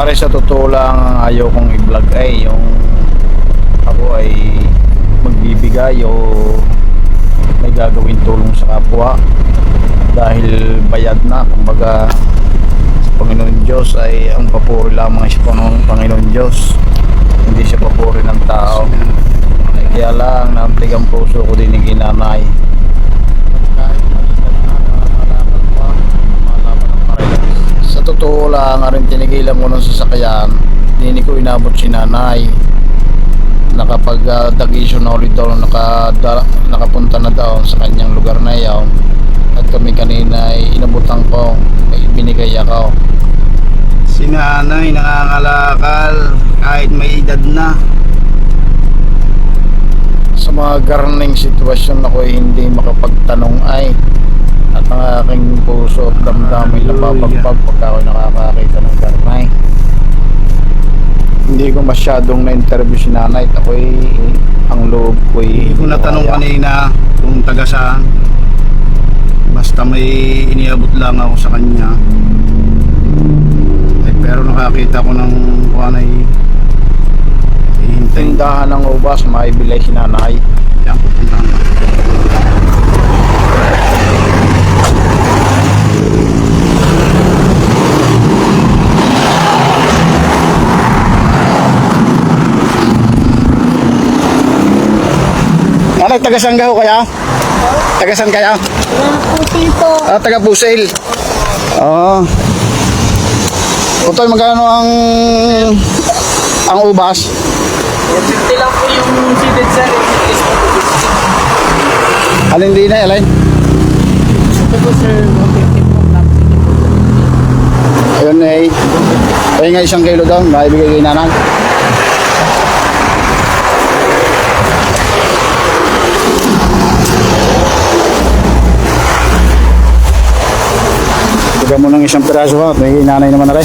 Are sa totoo lang ayaw kong i-vlog. Ay yung ako ay magbibigay o may gagawin tulong sa kapwa. Dahil bayad na kumbaga sa Panginoon Diyos ay ang papuri lamang sa Panginoon, Panginoon Diyos. Hindi siya papuri ng tao. Ay kaya lang naamtig ang puso ko din ni kinanay kahit malikat na nakakalakan pa malaman ng marilas sa totoo lang rin tinigilan ko ng sasakyan hindi ko inabot si nanay. Nakapag uh, vacation na ulit daw naka, da, nakapunta na daw sa kanyang lugar na yaw at kami kanina ay inabutan ko may binigay ako. Si nanay nangangalakal kahit may edad na. sa mga garning sitwasyon ako ay hindi makapagtanong ay at ang aking puso at damdamin nababagbag pagka ako nakakakita ng garnay hindi ko masyadong na-interview si nanay at ako'y ang loob ko ay Hindi ko natanong kanina kung taga saan. Basta may iniabot lang ako sa kanya. Eh, pero nakakita ko ng kuha na hihintay. tindahan ng ubas maibilay si nanay Yan, pupuntahan Nanay, taga saan ka ho kaya? Taga saan kaya? Puti po. Ah, taga Pusil. Oo. Putoy, magkano ang ang ubas? 50 lang po yung seated sir. Alin din na, Alin? Ito po sir, 150 po. Ayun eh. Ayun nga isang kilo daw, maibigay kay nanay. Bigyan mo ng isang piraso ha, may nanay naman na rin.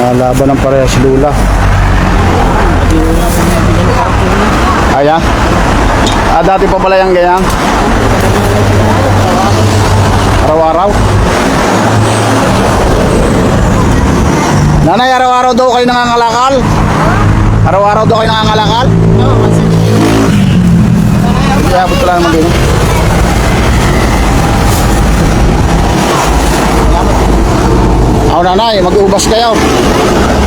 Ah, laban ng parehas Lula. Aya? Ah, dati pa pala yung ganyan? Araw-araw? Nanay, araw-araw daw kayo nangangalakal? Araw-araw daw kayo nangangalakal? Oo, kasi Kaya abot ko lang naman din. Ako nanay, mag-uubas kayo.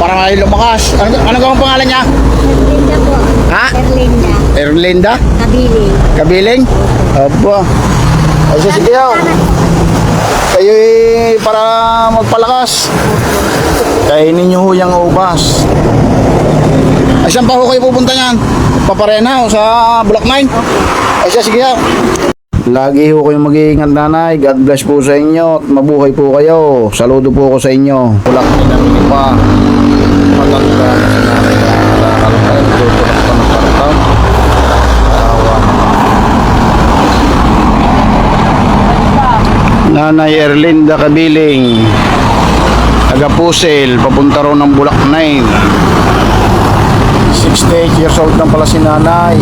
Para may lumakas. Ano, ano ang pangalan niya? Erlinda po. Ha? Erlinda. Erlinda? Kabili. Kabiling? Aba. Ay, siya, sige yaw. Kayo eh, para magpalakas. kainin nyo ho yung ubas Ay, saan pa ho kayo pupunta niyan? Paparena o sa Block 9? Ay, siya, sige yaw. Lagi ho kayong mag-iingat nanay. God bless po sa inyo at mabuhay po kayo. Saludo po ako sa inyo. Kulak ni namin pa. Matanda si nanay na nakakal pa yung tutulak pa ng partam. Tawa Nanay Erlinda Kabiling. Taga Pusil, papunta ro ng Bulak 9. 68 years old na pala si nanay.